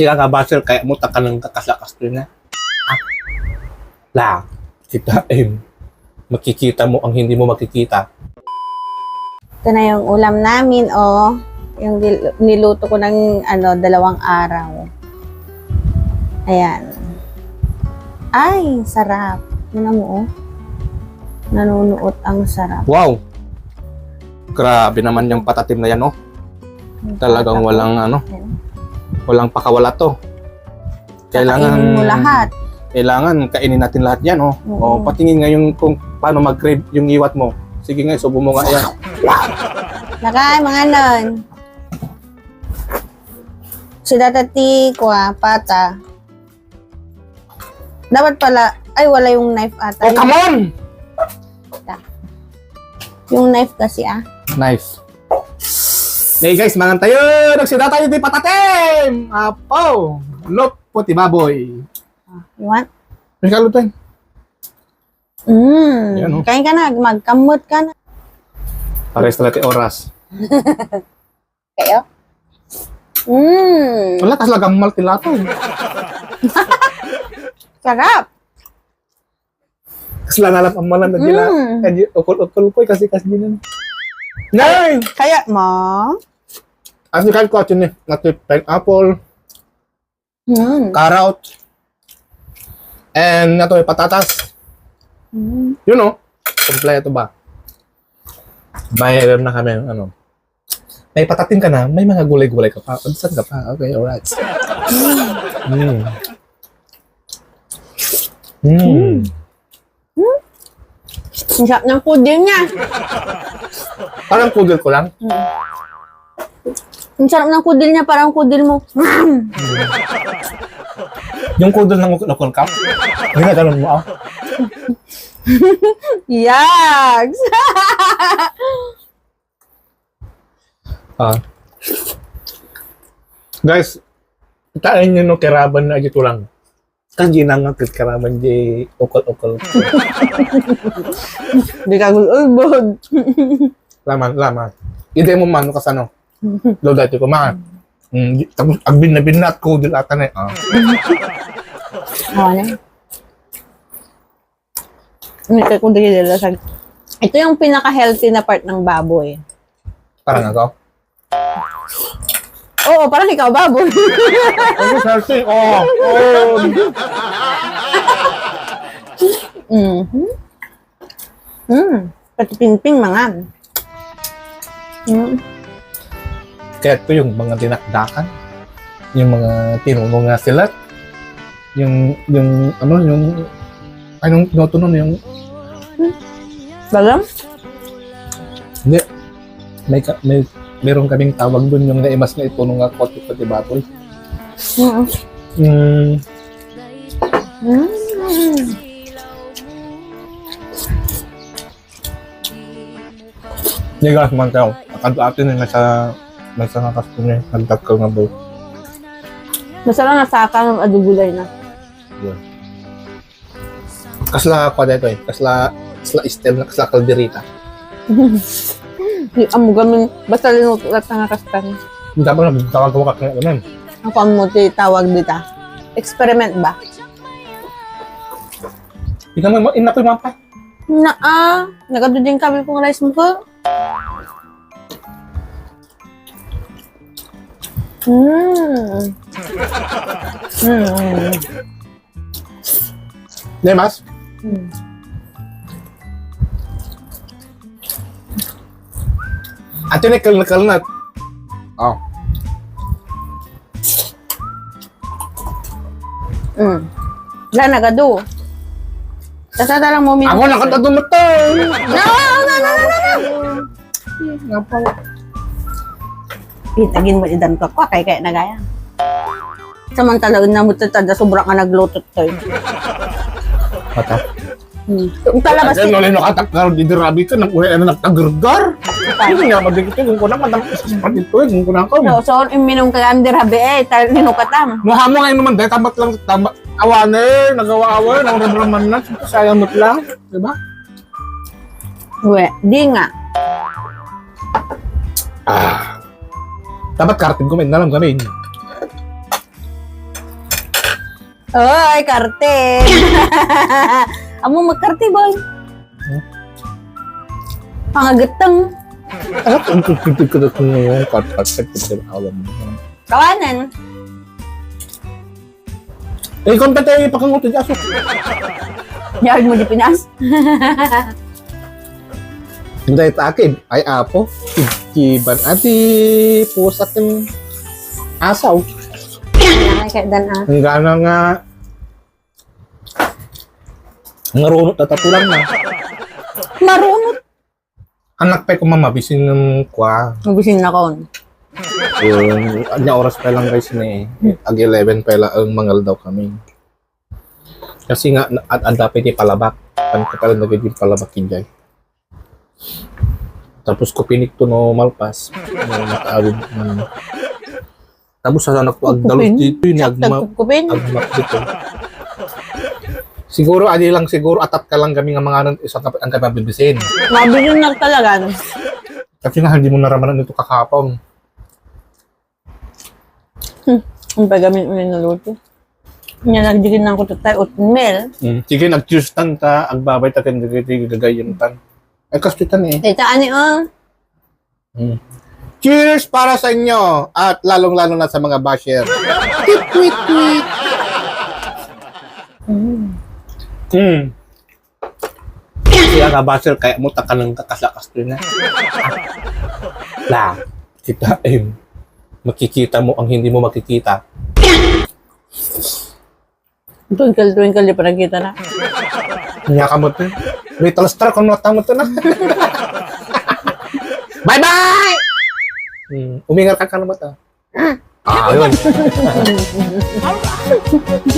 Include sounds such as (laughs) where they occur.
Kasi ka basher, kaya mo ka ng kakasakas ko na. Ah. La, kita eh. Makikita mo ang hindi mo makikita. Ito na yung ulam namin, oh. Yung niluto ko ng ano, dalawang araw. Ayan. Ay, sarap. Tingnan mo, oh. Nanunuot ang sarap. Wow! Grabe naman yung patatim na yan, oh. Talagang walang ano. Walang pakawala to. Kailangan Kakainin mo lahat. Kailangan kainin natin lahat yan, oh. Oo. Oh, patingin nga yung kung paano mag-crave yung iwat mo. Sige nga, subo mo nga yan. (laughs) Nakay, mga nun. Si Datati, kwa, pata. Dapat pala, ay wala yung knife ata. Oh, come on! Yung knife kasi ah. Nice. Hey guys, mangan tayo! Nagsida tayo di patatim! Apo! Look, puti baboy. You want? May kalutin. Mm. Yan, oh. Kain ka na, magkamot ka na. Pares talaga oras. (laughs) Kayo? Mm. Wala, tas lagang maltilato. Sarap. (laughs) Kasi lang alam ang malam na gila. Mm. Kaya ukol-ukol ko kasi kasi din. Nay! Kaya mo? As you can catch yun eh. Natin pineapple, Mm. carrot, and nato eh, patatas. Mm. You know, kompleto ba? Mayroon na kami, ano, may patatim ka na, may mga gulay-gulay ka pa. Saan ka pa? Okay, alright. Mm. Mm. Ang sarap ng pudil niya. Parang kudel ko lang. Ang sarap ng kudil niya, parang kudil mo. Mm. Yung kudel ng ukol cup. Hindi na ganun mo, ah. Yags! (laughs) Ah. Guys, tain nyo no keraban na ito lang. Kanji na nga keraban di ukol-ukol. Di ka gulubod. Laman, laman. Ide mo man kas (laughs) ano. Lo dati ko man. Mm, tapos agbin na binat ko dil ata na. eh. Ah. Hindi ka kung dili lasag. Ito yung pinaka-healthy na part ng baboy. Parang ako. Oo, parang ikaw baboy. Ano salty? (laughs) Oh, oh. Mhm. Mm. Pati pingping mga. Mm. Kaya ito yung mga dinakdakan. Yung mga tinunong nga silat. Yung, yung, ano, yung, anong tinutunan yung, Balam? hindi, may, ka- may, meron kaming tawag dun yung naimas na ito nung kote kote baboy. Mm. Hmm, Mm. hindi guys, man kayo. Akad atin yung nasa, nasa ko niya, nagdagkal nga boy. Masarap na saka ng adugulay na. Kasla ako dito eh, kasla, kasla istel na kasla kalderita. Di amo gamin basta linutulat na nga kastan. Hindi pa na, tawag ko kakaya ganun. Ang mo ti tawag dita. Experiment ba? Ka mo, ina ko yung mapa. Na ah, nagadudin kami pong rice mo ko. Mm. Mm. Hindi, mas. Mm. Ate na kal na Oh. Mm. Wala nagadu. Tasa lang mo minum. Ako nakatadumatay! No, no, no, no, no, no. Nga. Itagin mo idan ka pa kay kaya nagaya. Samantala na mo tatada sobrang ka naglutot to. Mata. (laughs) Hmm. Talabas Kasi nolay nakatakar di dirabi ka, nang uwi na nagtagargar. Hindi nga madigit yun, kung kunang madang sa dito eh, kung kunang ka. So, so iminom ka lang dirabi eh, tal ninukatam. Muha mo ngayon naman, dahil tamat lang, tamat, awan eh, nagawa-awa, nang rabraman na, sayang mo lang, di ba? Di nga. Ah. Dapat kartin ko, may nalam kami. Oy, karte. (laughs) Amo magkarte, boy. Pangagatang. Ano alam. Kawanan. Eh, kung tatay, pakangutin aso. Yard mo di Pinas. Hindi takib, ay apo. (laughs) Kiban ati, pusat yung asaw. Ay, kaya dan ah. Ang gana nga, ngarunot na tatulang na. Marunot. Anak pa ko mamabisin ng kwa. Mabisin na ko. Yung, anya oras pa lang guys ni ag 11 pa lang ang mangal daw kami. Kasi nga, na- at ang dapat palabak. Ano ko pala nagiging palabak kinjay. Tapos ko pinik to no malpas. No, nakaawid. Um, tapos sa anak ko, ag dalos Kupin? dito yun, agma, agmak dito. Siguro, adi lang siguro, atat ka lang kami nga mga kap- ang kapabibisin. Mabilin na talaga. Kasi nga, hindi mo naramanan ito kakapong. Ang pagamin ulit na luto. Nga nagdigin ng kuto tayo oatmeal. Mm. Sige, nag-cheers tan ta, agbabay ta kan gagayin tan. Ay, kastitan eh. Kaya ani oh. Mm. Cheers para sa inyo at lalong-lalo na sa mga basher. tweet, tweet, tweet. Mm. Kaya nga basher, kaya mo ta ka ng kakasakas din na. La, kita eh. Makikita mo ang hindi mo makikita. Twinkle, twinkle, di pa nakita na. Niya ka mo to. May talastar kung nota mo to na. Bye-bye! Hmm, umingar ka ka naman ta. Ah, yun. (laughs)